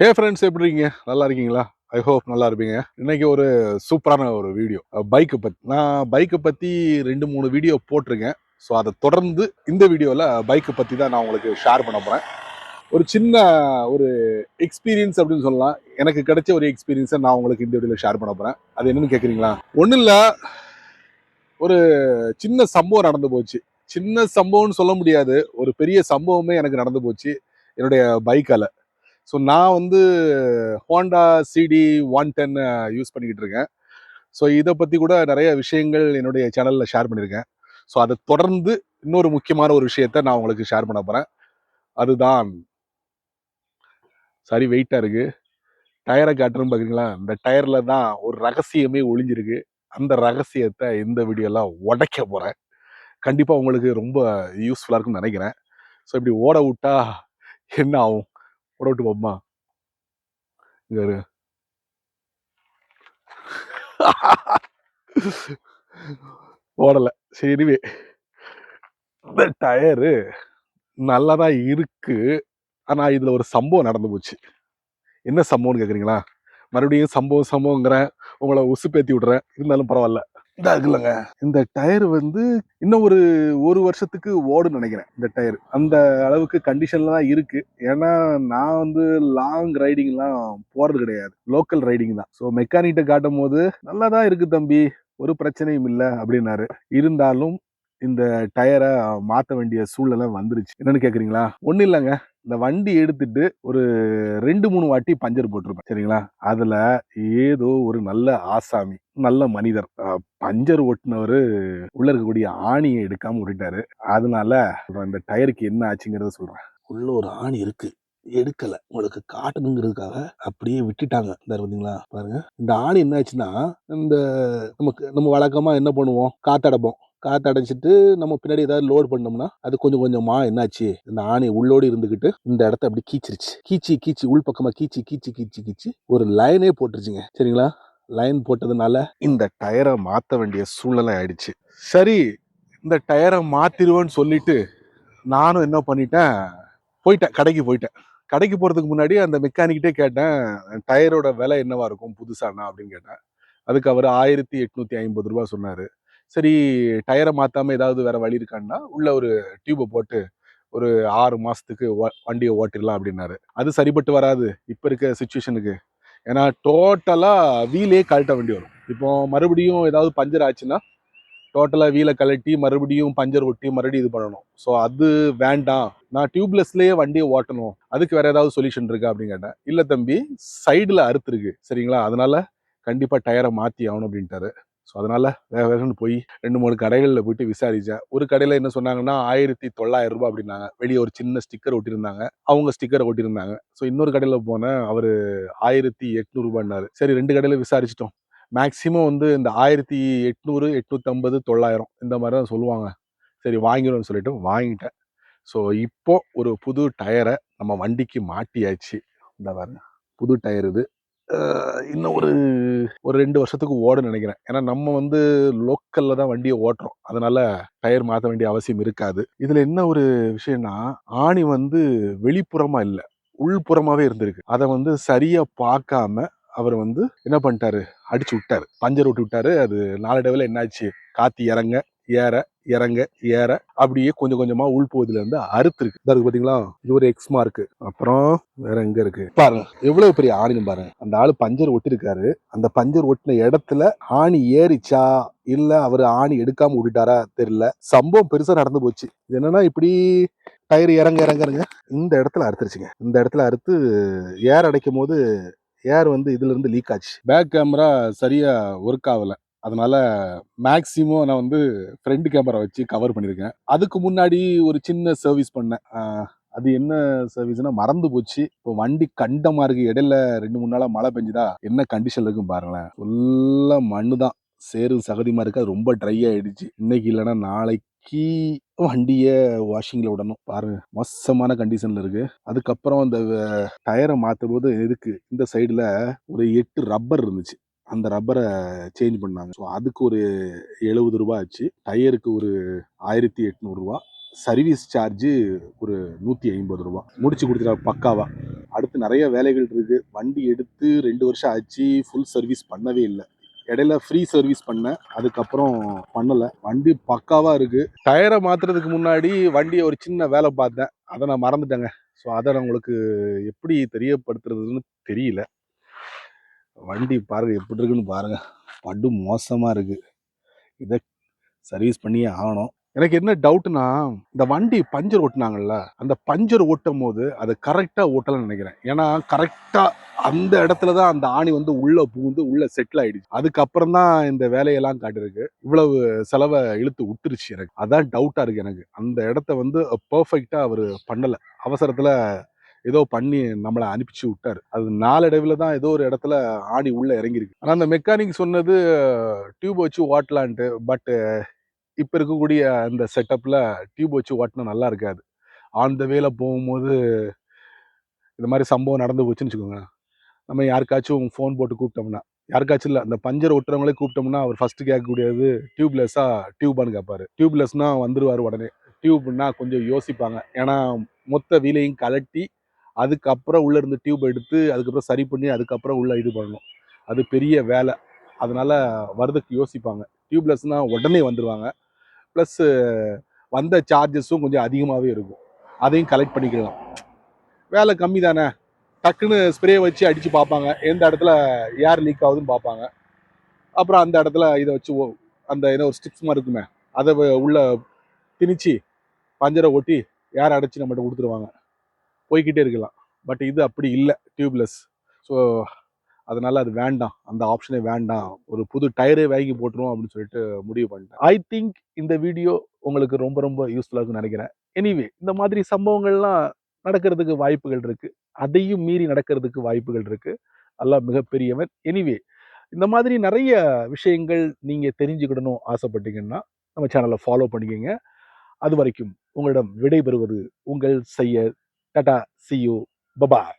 Hey friends எப்படி இருக்கீங்க நல்லா இருக்கீங்களா? ஐ ஹோப் நல்லா இருப்பீங்க. இன்னைக்கு ஒரு சூப்பரான ஒரு வீடியோ பைக்கை பற்றி நான் பைக்கை பற்றி ரெண்டு மூணு வீடியோ போட்டிருக்கேன். ஸோ அதை தொடர்ந்து இந்த வீடியோவில் பைக்கை பற்றி தான் நான் உங்களுக்கு ஷேர் பண்ண போகிறேன் ஒரு சின்ன ஒரு எக்ஸ்பீரியன்ஸ் அப்படின்னு சொல்லலாம். எனக்கு கிடைச்ச ஒரு எக்ஸ்பீரியன்ஸை நான் உங்களுக்கு இந்த வீடியோவில் ஷேர் பண்ண போகிறேன் அது என்னென்னு கேட்குறீங்களா ஒன்றும் இல்லை ஒரு சின்ன சம்பவம் நடந்து போச்சு. சின்ன சம்பவம்னு சொல்ல முடியாது. ஒரு பெரிய சம்பவமே எனக்கு நடந்து போச்சு. என்னுடைய பைக்கால ஸோ நான் வந்து Honda CD one ten use பண்ணிக்கிட்டு இருக்கேன் ஸோ இதை பற்றி கூட நிறைய விஷயங்கள் என்னுடைய சேனலில் ஷேர் பண்ணியிருக்கேன் ஸோ அதை தொடர்ந்து இன்னொரு முக்கியமான ஒரு விஷயத்த நான் உங்களுக்கு ஷேர் பண்ண போகிறேன் அதுதான். சரி வெயிட்டாக இருக்குது டயரை காட்டுறேன்னு பார்க்குறீங்களா இந்த டயரில் தான் ஒரு ரகசியமே ஒளிஞ்சிருக்கு. அந்த ரகசியத்தை இந்த வீடியோலாம் உடைக்க போகிறேன் கண்டிப்பாக உங்களுக்கு ரொம்ப யூஸ்ஃபுல்லாக இருக்கும்னு நினைக்கிறேன். ஸோ இப்படி ஓட விட்டா என்ன ஆகும்? ஓட விட்டு போமா இங்க ஓடல. சரிவே இந்த டயரு நல்லா தான் இருக்கு. ஆனா இதுல ஒரு சம்பவம் நடந்து போச்சு. என்ன சம்பவம்னு கேக்குறீங்களா? மறுபடியும் சம்பவம் சம்பவங்கிறேன் உங்களை உசுப்பேத்தி விடுறேன். இருந்தாலும் பரவாயில்ல. இதாக இருக்குல்லங்க. இந்த டயர் வந்து இன்னும் ஒரு ஒரு வருஷத்துக்கு ஓடுன்னு நினைக்கிறேன் இந்த டயர். அந்த அளவுக்கு கண்டிஷன்ல தான் இருக்கு. ஏன்னா நான் வந்து லாங் ரைடிங்லாம் போறது கிடையாது. லோக்கல் ரைடிங் தான். ஸோ மெக்கானிக்கிட்ட காட்டும் போது நல்லா தான் இருக்கு தம்பி. ஒரு பிரச்சனையும் இல்லை அப்படின்னாரு. இருந்தாலும் இந்த டயரை மாற்ற வேண்டிய சூழ்நிலை வந்துருச்சு. என்னன்னு கேட்குறீங்களா ஒன்றும் இல்லைங்க. இந்த வண்டி எடுத்துட்டு ஒரு ரெண்டு மூணு வாட்டி பஞ்சர் போட்டிருப்பேன். சரிங்களா? அதில் ஏதோ ஒரு நல்ல ஆசாமி நல்ல மனிதர் பஞ்சர் ஓட்டினவர் உள்ள இருக்கக்கூடிய ஆணியை எடுக்காமல் விட்டுட்டாரு. அதனால இந்த டயருக்கு என்ன ஆச்சுங்கிறத சொல்கிறேன் உள்ள ஒரு ஆணி இருக்குது எடுக்கலை. உங்களுக்கு காட்டணுங்கிறதுக்காக அப்படியே விட்டுட்டாங்க. இந்த பார்த்தீங்களா பாருங்க. இந்த ஆணி என்ன ஆச்சுன்னா இந்த நமக்கு நம்ம வழக்கமாக என்ன பண்ணுவோம்? காத்தடைப்போம். காத்தடைச்சிட்டு நம்ம பின்னாடி ஏதாவது லோடு பண்ணோம்னா அது கொஞ்சம் கொஞ்சமா என்னாச்சு? இந்த ஆணி உள்ளோடு இருந்துகிட்டு இந்த இடத்த அப்படி கீச்சிருச்சு. கீச்சி கீச்சி உள் பக்கமா கீச்சி கீச்சி கீச்சி கீச்சி ஒரு லைனே போட்டுருச்சுங்க. சரிங்களா? லைன் போட்டதுனால இந்த டயரை மாற்ற வேண்டிய சூழ்நிலை ஆயிடுச்சு. சரி இந்த டயரை மாத்திருவேன்னு சொல்லிட்டு நானும் என்ன பண்ணிட்டேன் போயிட்டேன். கடைக்கு போயிட்டேன். கடைக்கு போறதுக்கு முன்னாடி அந்த மெக்கானிக்கிட்டே கேட்டேன் டயரோட விலை என்னவா இருக்கும் புதுசானா அப்படின்னு கேட்டேன். அதுக்கு அவர் ஆயிரத்தி எட்நூத்தி ஐம்பது ரூபாய் சொன்னாரு. சரி டயரை மாற்றாமல் ஏதாவது வேறு வழி இருக்கான்னா உள்ள ஒரு டியூபை போட்டு ஒரு ஆறு மாதத்துக்கு வண்டியை ஓட்டிடலாம் அப்படின்னாரு. அது சரிப்பட்டு வராது இப்போ இருக்க சுச்சுவேஷனுக்கு ஏன்னா டோட்டலாக வீலே கழட்ட வேண்டி வரும். இப்போ மறுபடியும் ஏதாவது பஞ்சர் ஆச்சுன்னா டோட்டலாக வீலை கழட்டி மறுபடியும் பஞ்சர் ஒட்டி மறுபடியும் இது பண்ணணும். ஸோ அது வேண்டாம். நான் டியூப்லெஸ்லேயே வண்டியை ஓட்டணும். அதுக்கு வேறு ஏதாவது சொல்யூஷன் இருக்கா அப்படின்னு கேட்டேன். இல்லை தம்பி சைடில் அறுத்துருக்கு சரிங்களா? அதனால் கண்டிப்பாக டயரை மாற்றி ஆகணும் அப்படின்ட்டாரு. ஸோ அதனால வேக வேகன்னு போய் ரெண்டு மூணு கடைகளில் போயிட்டு விசாரித்தேன் ஒரு கடையில் என்ன சொன்னாங்கன்னா ஆயிரத்தி தொள்ளாயிரம் ரூபாய் அப்படின்னாங்க. வெளியே ஒரு சின்ன ஸ்டிக்கர் ஒட்டியிருந்தாங்க. அவங்க ஸ்டிக்கரை ஒட்டியிருந்தாங்க. ஸோ இன்னொரு கடையில் போனேன். அவர் ஆயிரத்தி எட்நூறுபான்னாரு சரி ரெண்டு கடையில் விசாரிச்சிட்டோம். மேக்ஸிமம் வந்து இந்த ஆயிரத்தி எட்நூறு எட்நூற்றம்பது தொள்ளாயிரம் இந்த மாதிரி தான் சொல்லுவாங்க. சரி வாங்கிடும்னு சொல்லிட்டு வாங்கிட்டேன். ஸோ இப்போ ஒரு புது டயரை நம்ம வண்டிக்கு மாட்டியாச்சு. இந்த பாருங்க. புது டயர் இது. இன்னும் ஒரு ஒரு ரெண்டு வருஷத்துக்கு ஓடுன்னு நினைக்கிறேன். ஏன்னா நம்ம வந்து லோக்கல்ல தான் வண்டியை ஓட்டுறோம். அதனால டயர் மாற்ற வேண்டிய அவசியம் இருக்காது. இதுல என்ன ஒரு விஷயம்னா ஆணி வந்து வெளிப்புறமா இல்லை உள்புறமாவே இருந்திருக்கு. அதை வந்து சரியா பார்க்காம அவர் வந்து என்ன பண்ணிட்டாரு? அடிச்சு விட்டாரு. பஞ்சர் விட்டு விட்டாரு. அது நாளடைவில் என்னாச்சு? காத்தி இறங்க ஏற. இறங்க ஏற அப்படியே கொஞ்சம் கொஞ்சமா உள்பகுதியில இருந்து அறுத்துருக்கு இதா இருக்கு பாத்தீங்களா? இது ஒரு எக்ஸ் மார்க் அப்புறம் வேற எங்க இருக்கு? பாருங்க எவ்வளவு பெரிய ஆணின்னு பாருங்க. அந்த ஆளு பஞ்சர் ஒட்டிருக்காரு. அந்த பஞ்சர் ஒட்டின இடத்துல ஆணி ஏறிச்சா? இல்ல அவர் ஆணி எடுக்காம விட்டுட்டாரா? தெரியல. சம்பவம் பெருசா நடந்து போச்சு. இது என்னன்னா இப்படி டயர் இறங்க இறங்க இறங்க இந்த இடத்துல அறுத்துருச்சுங்க. இந்த இடத்துல அறுத்து ஏர் அடைக்கும் போது ஏர் வந்து இதுல இருந்து லீக் ஆச்சு. பேக் கேமரா சரியா ஒர்க் ஆகல. அதனால மேக்சிமம் நான் வந்து ஃப்ரண்ட் கேமரா வச்சு கவர் பண்ணியிருக்கேன் அதுக்கு முன்னாடி ஒரு சின்ன சர்வீஸ் பண்ணேன். அது என்ன சர்வீஸ்னா மறந்து போச்சு. இப்போ வண்டி கண்டமா இருக்கு இடையில ரெண்டு மூணு நாளாக மழை பெஞ்சுதா? என்ன கண்டிஷன் இருக்கும் பாருங்களேன். ஃபுல்லாக மண்ணு தான் சேரும் சகதியமா இருக்கு? அது ரொம்ப ட்ரை ஆயிடுச்சு. இன்னைக்கு இல்லைன்னா நாளைக்கு வண்டியை வாஷிங்கில் விடணும். பாருங்க மோசமான கண்டிஷனில் இருக்கு. அதுக்கப்புறம் அந்த டயரை மாற்றும் போது எதுக்கு? இந்த சைடில் ஒரு எட்டு ரப்பர் இருந்துச்சு. அந்த ரப்பரை சேஞ்ச் பண்ணாங்க. ஸோ அதுக்கு ஒரு எழுபது ரூபா ஆச்சு. டயருக்கு ஒரு ஆயிரத்தி எட்நூறுரூவா சர்வீஸ் சார்ஜு ஒரு நூற்றி ஐம்பது ரூபா. முடிச்சு கொடுத்துட்டாரு பக்காவாக அடுத்து நிறைய வேலைகள் இருக்கு. வண்டி எடுத்து ரெண்டு வருஷம் ஆச்சு. ஃபுல் சர்வீஸ் பண்ணவே இல்லை. இடையில ஃப்ரீ சர்வீஸ் பண்ணேன். அதுக்கப்புறம் பண்ணலை. வண்டி பக்காவாக இருக்கு. டயரை மாத்துறதுக்கு முன்னாடி வண்டியை ஒரு சின்ன வேலை பார்த்தேன். அதை நான் மறந்துட்டேங்க. ஸோ அதை நான் உங்களுக்கு எப்படி தெரியப்படுத்துறதுன்னு தெரியல. வண்டி பாருங்க எப்படி இருக்குன்னு பாருங்க. படு மோசமா இருக்கு. இதை சர்வீஸ் பண்ணியே ஆகணும். எனக்கு என்ன டவுட்னா இந்த வண்டி பஞ்சர் ஓட்டினாங்கல்ல அந்த பஞ்சர் ஓட்டும் போது அது கரெக்டாக ஓட்டலன்னு நினைக்கிறேன். ஏன்னா கரெக்டாக அந்த இடத்துல தான் அந்த ஆணி வந்து உள்ள புகுந்து உள்ள செட்டில் ஆயிடுச்சு. அதுக்கப்புறம் தான் இந்த வேலையெல்லாம் காட்டிருக்கு இவ்வளவு செலவை இழுத்து விட்டுருச்சு எனக்கு. அதான் டவுட்டாக இருக்கு எனக்கு. அந்த இடத்த வந்து பர்ஃபெக்டாக அவர் பண்ணலை. அவசரத்தில் ஏதோ பண்ணி நம்மளை அனுப்பிச்சு விட்டாரு. அது நாளடைவில் தான் ஏதோ ஒரு இடத்துல ஆணி உள்ளே இறங்கியிருக்கு. ஆனால் அந்த மெக்கானிக் சொன்னது டியூப் வச்சு ஓட்டலான்ட்டு பட்டு இப்போ இருக்கக்கூடிய அந்த செட்டப்பில் டியூப் வச்சு ஓட்டினா நல்லா இருக்காது. ஆன் த வேல போகும்போது இந்த மாதிரி சம்பவம் நடந்து போச்சுன்னு வச்சுக்கோங்க நம்ம யாருக்காச்சும் ஃபோன் போட்டு கூப்பிட்டோம்னா யாருக்காச்சும் இல்லை அந்த பஞ்சர் ஒட்டுறவங்களே கூப்பிட்டோம்னா அவர் ஃபஸ்ட்டு கேட்கக்கூடியது டியூப்லெஸ்ஸாக டியூபான்னு கேட்பாரு. டியூப்லெஸ்னால் வந்துடுவார் உடனே. டியூப்னா கொஞ்சம் யோசிப்பாங்க. ஏன்னா மொத்த வீலையும் கலட்டி அதுக்கப்புறம் உள்ளே இருந்து டியூப் எடுத்து அதுக்கப்புறம் சரி பண்ணி அதுக்கப்புறம் உள்ளே இது பண்ணணும். அது பெரிய வேலை. அதனால் வரதுக்கு யோசிப்பாங்க. டியூப்லெஸ்னால் உடனே வந்துடுவாங்க ப்ளஸ்ஸு வந்த சார்ஜஸும் கொஞ்சம் அதிகமாகவே இருக்கும். அதையும் கலெக்ட் பண்ணிக்கலாம். வேலை கம்மி தானே. டக்குன்னு ஸ்ப்ரே வச்சு அடித்து பார்ப்பாங்க. எந்த இடத்துல ஏர் லீக் ஆகுதுன்னு பார்ப்பாங்க. அப்புறம் அந்த இடத்துல இதை வச்சு ஓ- அந்த ஏதோ ஒரு ஸ்டிப்ஸ் மாதிரி இருக்குமே அதை உள்ள திணிச்சு பஞ்சரை ஒட்டி ஏர் அடைச்சி நம்மகிட்ட கொடுத்துருவாங்க. போய்கிட்டே இருக்கலாம். பட் இது அப்படி இல்லை. டியூப்லெஸ் ஸோ அதனால் அது வேண்டாம். அந்த ஆப்ஷனே வேண்டாம். ஒரு புது டயரே வாங்கி போட்டுருவோம் அப்படின்னு சொல்லிட்டு முடிவு பண்ணிட்டேன். ஐ திங்க் இந்த வீடியோ உங்களுக்கு ரொம்ப ரொம்ப யூஸ்ஃபுல்லாக இருக்கும்னு நினைக்கிறேன். எனிவே இந்த மாதிரி சம்பவங்கள்லாம் நடக்கிறதுக்கு வாய்ப்புகள் இருக்குது அதையும் மீறி நடக்கிறதுக்கு வாய்ப்புகள் இருக்குது எல்லாம் மிகப்பெரியவன். எனிவே இந்த மாதிரி நிறைய விஷயங்கள் நீங்கள் தெரிஞ்சுக்கிடணும் ஆசைப்பட்டீங்கன்னா நம்ம சேனலை ஃபாலோ பண்ணிக்கோங்க. அது வரைக்கும் உங்களிடம் விடைபெறுவது உங்கள் செய்ய ടാറ്റ സി യു ബബായ്